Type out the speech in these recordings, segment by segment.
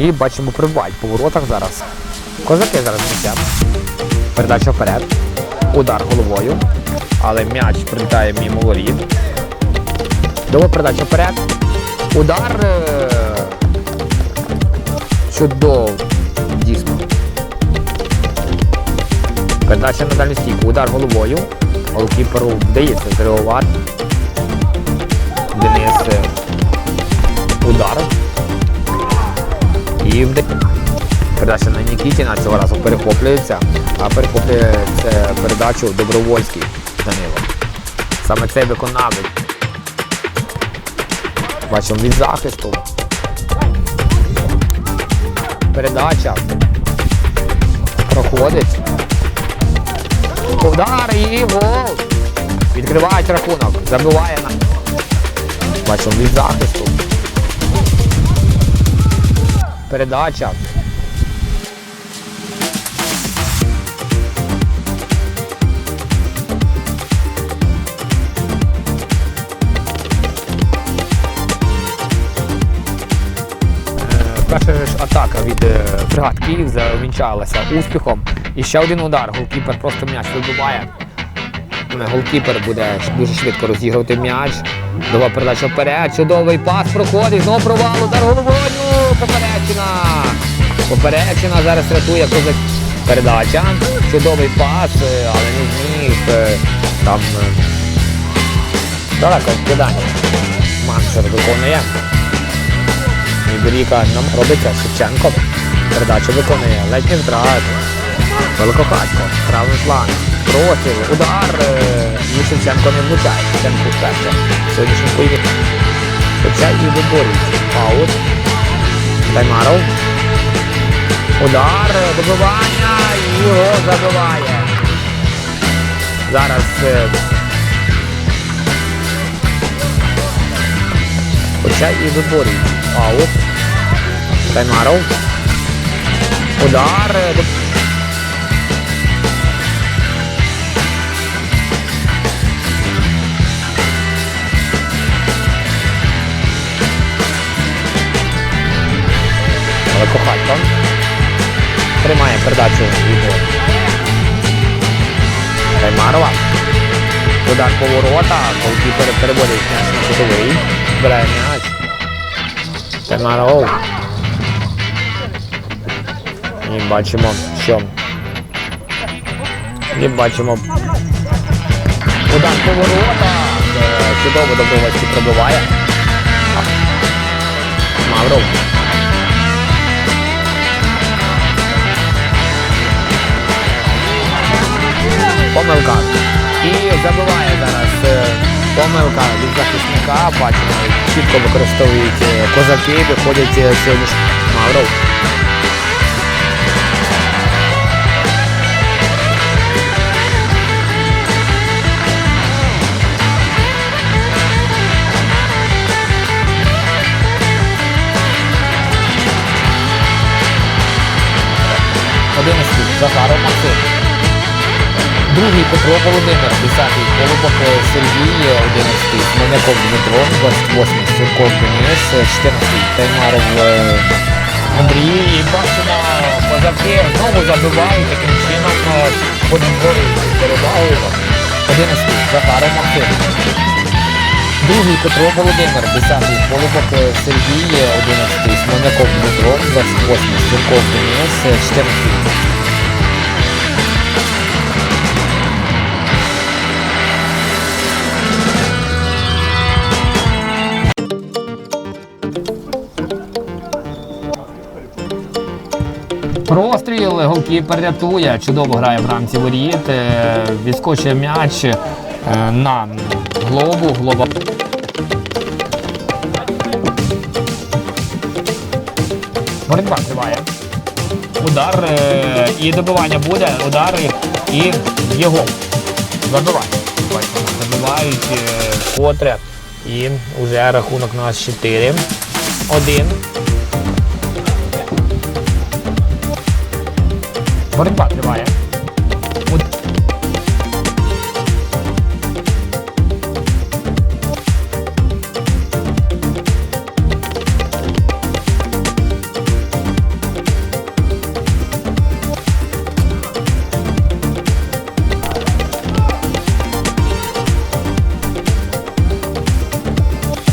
І бачимо прибувають по воротах зараз. Козаки зараз м'ячем. Передача вперед. Удар головою. Але м'яч прилітає мимо воріт. Довга передача вперед. Удар. е, Чудово. Дійсно. Передача на дальню стійку. Удар головою. Голкіперу вдається зреагувати. І. Передача на Нікітіна цього разу перехоплюється, а перехоплює передачу Добровольський Данило. Саме цей виконавець. Бачимо від захисту. Передача. Проходить. Удар і гол. Відкривають рахунок. Забиває на. Бачимо від захисту. Передача. Е, Перша ж атака від е, фрегат Київ завінчалася успіхом. І ще один удар. Голкіпер просто м'яч вибиває. Е, Голкіпер буде дуже швидко розігрувати м'яч. Дова передача вперед. Чудовий пас проходить. Знову провал. Удар головою. Поперечина. Поперечина зараз рятує козак. Передача. Чудовий пас, е, але не зміг. е, Там е, далеко кидання. Маншер виконує. Ніберіка нам робиться Шевченко. Передачу виконує. Ледь не втрат. Великохатько. Правий план. Простір. Удар. І Шевченко не влучає. Шевченко вперше. Сьогоднішній поєдинок. Хоча і виборюється. Аут. Таймаров. Удар. Вибивання! Його забиває. Зараз е, Хоча і виборюється. Аут. Таймаров. Удар. Кохатько. Тримає передачу від Таймарова. Удар поворота. Голкіпер переводить на кутовий. Збирає м'яч. Таймаров. І бачимо, що. І бачимо. Удар поворота. Е, Чудово добровольський пробиває. Мавров. Помилка. І забиває зараз е, помилка від захисника. Бачимо, чітко використовують е, козаки, виходять е, сьогодні Мавров. Одинадцятий Захаров Максим. Другий Петро Володимир, 10-й Голубок е, Сергій, 11-й Смоляков Дмитро, 28-й Сірков Денис, 14-й Таймаров е, Андрій. І бачимо, козаки знову забивають таким чином е, податковий перевагою. 11-й Захаров Максим. Другий Петро Володимир, 10-й Голубок е, Сергій, 11-й Смоляков Дмитро, 28-й Сірков Денис, 14-й Простріл, голкіпер рятує, чудово грає в рамці воріт, е, відскочує м'яч е, на глобу, глоба. Боротьба триває. Удар е, і добивання буде, удар і його. Забивають е, котре. І вже рахунок у нас 4. 1. Боротьба триває.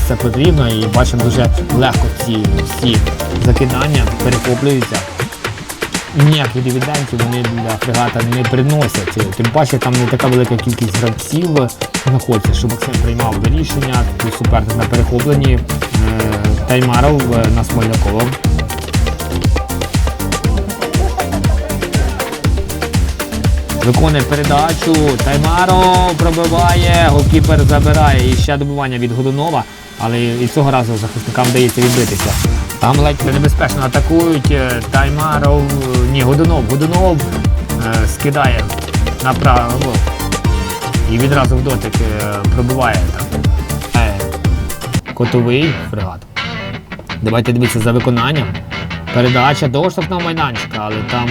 Це потрібно і бачимо дуже легко ці всі закидання перехоплюються. Ніяких дивідендів вони для фрегата не приносять. Тим паче там не така велика кількість гравців знаходиться, що Максим приймав рішення, суперник на перехопленні, е, Таймаров е, на Смольниково. Виконує передачу, Таймаров пробиває, голкіпер забирає і ще добивання від Годунова, але і цього разу захисникам вдається відбитися. Там ледь небезпечно атакують. е, Таймаров, ні, Годунов. Годунов е, скидає направо і відразу в дотик е, пробиває там. Е, Котовий фрегат. Давайте дивитися за виконанням. Передача до штрафного майданчика, але там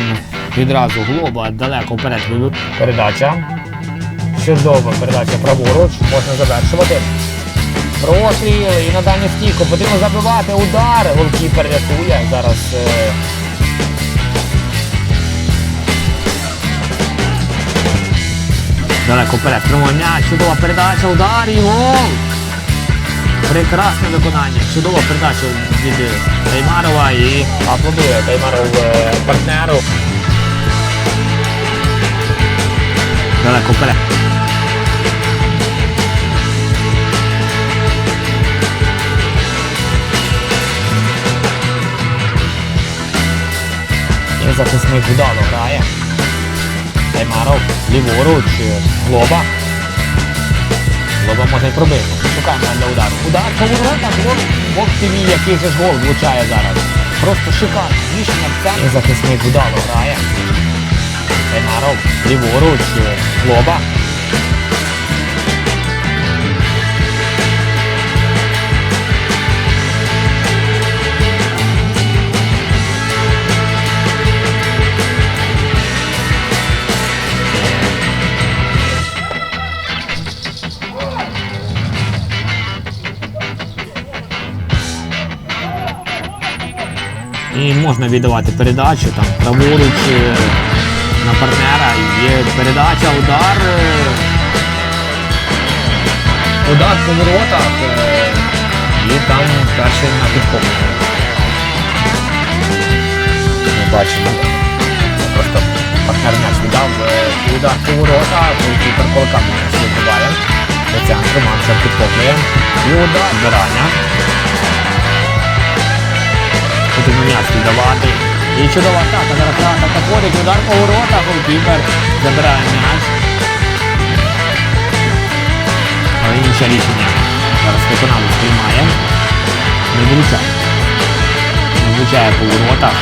відразу глоба далеко вперед. Передача. Чудова передача праворуч. Можна завершувати. Простріл і на дальню стійку. Потрібно забивати удар. Голкіпер рятує. Зараз. е, Далеко вперед. Прямой. Чудова передача. Удар і гол. Прекрасне виконання. Чудова передача від Таймарова і аплодує Таймаров е, партнеру. Далеко вперед. Захисник вдало грає. Таймаров ліворуч, е, Глоба. Глоба може й пробити. Шукаємо для удару. Удар поворота. Гол. Бог ТВ, який же ж гол влучає зараз. Просто шикарно. Рішення в. І захисник вдало грає. Таймаров ліворуч, е, Глоба. І можна віддавати передачу там праворуч е, на партнера. Є передача, удар. е, Удар по воротах. е, І там перший на підкоп. Ми бачимо. Просто партнер м'яч віддав удар по воротах, Колокам м'яч вибиває. До центру Манчер підхоплює. І удар збирання. М'яч. І чудова атака. Зараз атака ходить, удар по воротах, голкіпер забирає м'яч. Але інше рішення. Зараз виконавець приймає. Не влучає. Не влучає по воротах.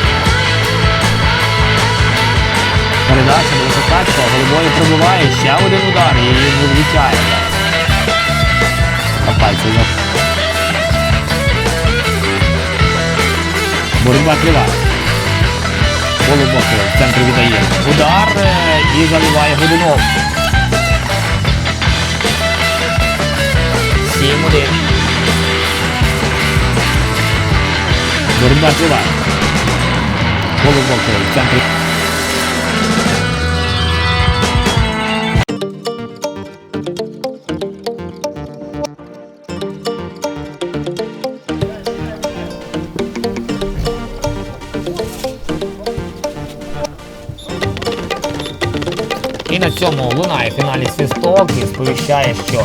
Передача Високацького, головою пробиває, ще один удар і не влучає. Капальці Боротьба триває. Голубок в центрі віддає. Удар е, і заливає Годунов. 7-1. Боротьба триває. Голубок в центрі. Цьому лунає фінальний свісток і сповіщає, що